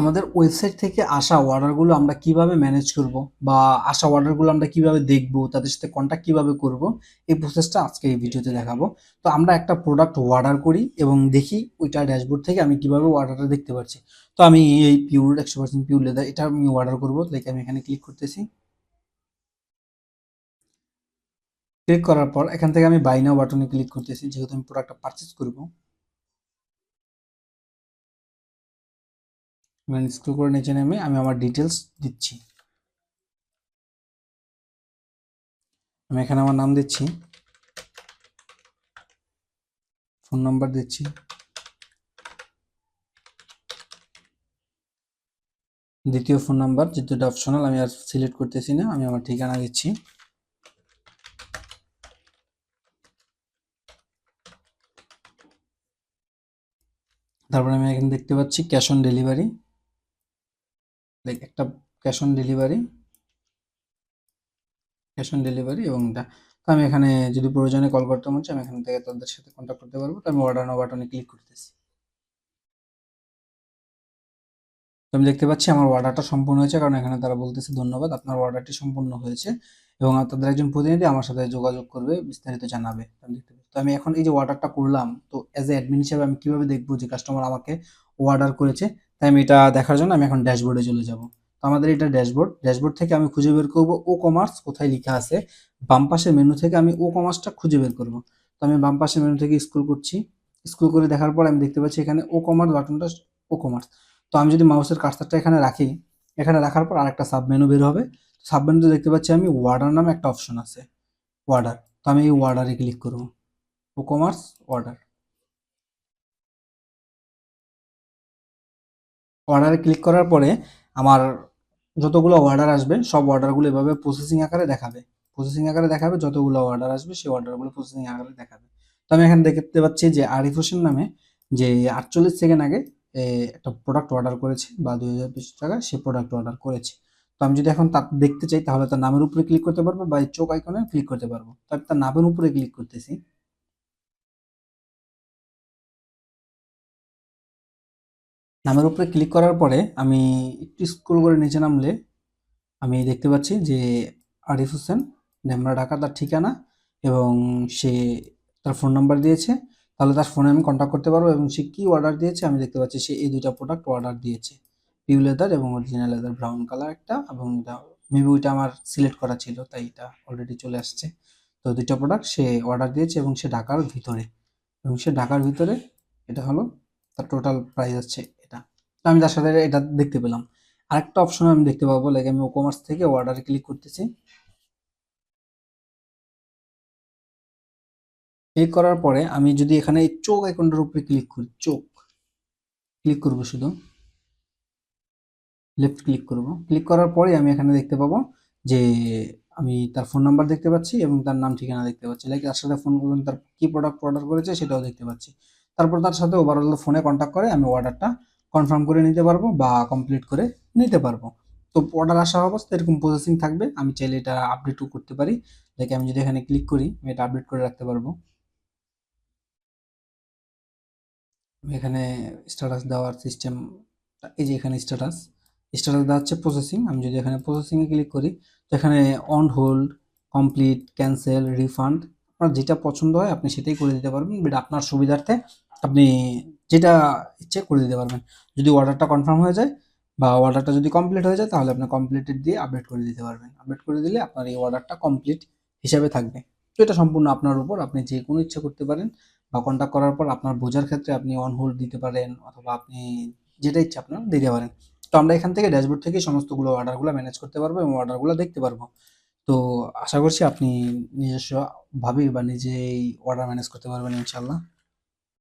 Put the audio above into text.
আমাদের ওয়েবসাইট থেকে আসা অর্ডারগুলো আমরা কীভাবে ম্যানেজ করব বা আসা অর্ডারগুলো আমরা কীভাবে দেখব, তাদের সাথে কন্ট্যাক্ট কীভাবে করব, এই প্রসেসটা আজকে এই ভিডিওতে দেখাবো। তো আমরা একটা প্রোডাক্ট অর্ডার করি এবং দেখি ওইটা ড্যাশবোর্ড থেকে আমি কীভাবে অর্ডারটা দেখতে পাচ্ছি তো আমি এই পিওর একশো পার্সেন্ট পিওর লেদার এটা আমি অর্ডার করব লাইক আমি এখানে ক্লিক করতেছি। ক্লিক করার পর এখান থেকে আমি বাই নাও বাটনে ক্লিক করতেছি, যেহেতু আমি প্রোডাক্টটা পারচেস করব। মানে স্ক্রল করে নিচে নেমে আমি আমার ডিটেলস দিচ্ছি। আমি এখানে আমার নাম দিচ্ছি। ফোন নাম্বার দিচ্ছি। দ্বিতীয় ফোন নাম্বার যেটা অপশনাল আমি আর সিলেক্ট করতেছি না, আমি আমার ঠিকানা দিচ্ছি। তারপরে আমি এখানে দেখতে পাচ্ছি ক্যাশ অন ডেলিভারি লাইক একটা cash on delivery cash on delivery এবং তো আমি এখানে যদি প্রয়োজনে কল করতে মন আমি এখান থেকে তাদের সাথে কন্ট্যাক্ট করতে পারব। তো আমি অর্ডার নাও বাটনে ক্লিক করতেছি। তো আমি দেখতে পাচ্ছি আমার অর্ডারটা সম্পূর্ণ হয়েছে, কারণ এখানে তারা বলতেছে ধন্যবাদ, আপনার অর্ডারটি সম্পূর্ণ হয়েছে এবং তাদের একজন প্রতিনিধি আমার সাথে যোগাযোগ করবে, বিস্তারিত জানাবে। আমি দেখতে তো আমি এখন এই যে অর্ডারটা করলাম, তো অ্যাজ এ অ্যাডমিন হিসেবে আমি কীভাবে দেখব যে কাস্টমার আমাকে অর্ডার করেছে? তাই আমি এটা দেখার জন্য আমি এখন ড্যাশবোর্ডে চলে যাব। তো আমাদের এটা ড্যাশবোর্ড ড্যাশবোর্ড থেকে আমি খুঁজে বের করব ও কমার্স কোথায় লেখা আছে। বাম পাশের মেনু থেকে আমি ও কমার্সটা খুঁজে বের করব। তো আমি বাম পাশের মেনু থেকে স্ক্রল করছি। স্ক্রল করে দেখার পর আমি দেখতে পাচ্ছি এখানে ও কমার্স বাটনটা ও কমার্স তো আমি যদি মাউসের কার্সারটা এখানে রাখি, এখানে রাখার পর আরেকটা সাব মেনু বের হবে। সাব মেনুতে দেখতে পাচ্ছি আমি ওয়ার্ডার নামে একটা অপশন আছে ওয়ার্ডার তো আমি এই ওয়ার্ডারে ক্লিক করব। ও কমার্স অর্ডার অর্ডারে ক্লিক করার পরে আমার যতগুলো অর্ডার আসবে, সব অর্ডারগুলো এভাবে প্রসেসিং আকারে দেখাবে। প্রসেসিং আকারে দেখাবে, যতগুলো অর্ডার আসবে, সেই অর্ডারগুলো প্রসেসিং আকারে দেখাবে। তো আমি এখানে দেখতে পাচ্ছি যে আরিফ হোসেন নামে যে আটচল্লিশ সেকেন্ড আগে একটা প্রোডাক্ট অর্ডার করেছে বা দুই হাজার বিশ টাকা সে প্রোডাক্ট অর্ডার করেছে। তো আমি যদি এখন তার দেখতে চাই, তাহলে তার নামের উপরে ক্লিক করতে পারব বা চোখ আইকনে ক্লিক করতে পারব। তো আমি তার নামের উপরে ক্লিক করতেছি। নামের উপরে ক্লিক করার পরে আমি একটু স্ক্রল করে নিচে নামলে আমি দেখতে পাচ্ছি যে আরিফ হোসেন, ডেমরা ঢাকা, তার ঠিকানা এবং সে তার ফোন নাম্বার দিয়েছে। তাহলে তার ফোনে আমি কন্ট্যাক্ট করতে পারব এবং সে কী অর্ডার দিয়েছে আমি দেখতে পাচ্ছি সে এই দুইটা প্রোডাক্ট অর্ডার দিয়েছে। পিউ লেদার এবং অরিজিনাল লেদার ব্রাউন কালার একটা এবং এটা মেবি ওইটা আমার সিলেক্ট করা ছিল, তাই এটা অলরেডি চলে আসছে। তো দুইটা প্রোডাক্ট সে অর্ডার দিয়েছে এবং সে ঢাকার ভিতরে। এবং সে ঢাকার ভিতরে এটা হলো তার টোটাল প্রাইস এটা তো আমি তার সাথে এটা দেখতে পেলাম। আরেকটা অপশন আমি দেখতে পাবো লাইক আমি ও কমার্স থেকে অর্ডারে ক্লিক করতেছি। ক্লিক করার পরে আমি যদি এখানে এই চোখ আইকনটার উপরে ক্লিক করি, চোখ ক্লিক করব শুধু। লেফট ক্লিক করব। ক্লিক করার পরে আমি এখানে দেখতে পাবো যে আমি তার ফোন নাম্বার দেখতে পাচ্ছি এবং তার নাম ঠিকানা দেখতে পাচ্ছি। লাইক তার সাথে ফোন করবেন, তার কি প্রোডাক্ট অর্ডার করেছে সেটাও দেখতে পাচ্ছি। তারপর তার সাথে ওভারঅল ফোনে কন্ট্যাক্ট করে আমি অর্ডারটা কনফার্ম করে নিতে পারব বা কমপ্লিট করে নিতে পারব। তো অর্ডার আসা অবস্থা এরকম প্রসেসিং থাকবে, আমি চাইলে এটা আপডেটও করতে পারি। লাইক আমি যদি এখানে ক্লিক করি, আমি এটা আপডেট করে রাখতে পারব। এখানে স্ট্যাটাস দেওয়ার সিস্টেম এই যে এখানে স্ট্যাটাস স্ট্যাটাস দেওয়া হচ্ছে প্রসেসিং আমি যদি এখানে প্রসেসিংয়ে ক্লিক করি, তো এখানে on hold complete cancel refund আপনার যেটা পছন্দ হয় আপনি সেটাই করে দিতে পারবেন। বাট আপনার সুবিধার্থে আপনি যেটা ইচ্ছে করে দিতে পারবেন। যদি অর্ডারটা কনফার্ম হয়ে যায় বা অর্ডারটা যদি কমপ্লিট হয়ে যায়, তাহলে আপনি কমপ্লিটেড দিয়ে আপডেট করে দিতে পারবেন। আপডেট করে দিলে আপনার এই অর্ডারটা কমপ্লিট হিসাবে থাকবে। তো এটা সম্পূর্ণ আপনার উপর, আপনি যে কোনো ইচ্ছে করতে পারেন বা কন্ট্যাক্ট করার পর আপনার বোঝার ক্ষেত্রে আপনি অন হোল্ড দিতে পারেন অথবা আপনি যেটা ইচ্ছা আপনার দিতে পারেন। তো আমরা এখান থেকে ড্যাশবোর্ড থেকে সমস্তগুলো অর্ডারগুলো ম্যানেজ করতে পারব এবং অর্ডারগুলো দেখতে পারব। তো আশা করছি আপনি নিজস্বভাবেই বা নিজেই অর্ডার ম্যানেজ করতে পারবেন ইনশাল্লাহ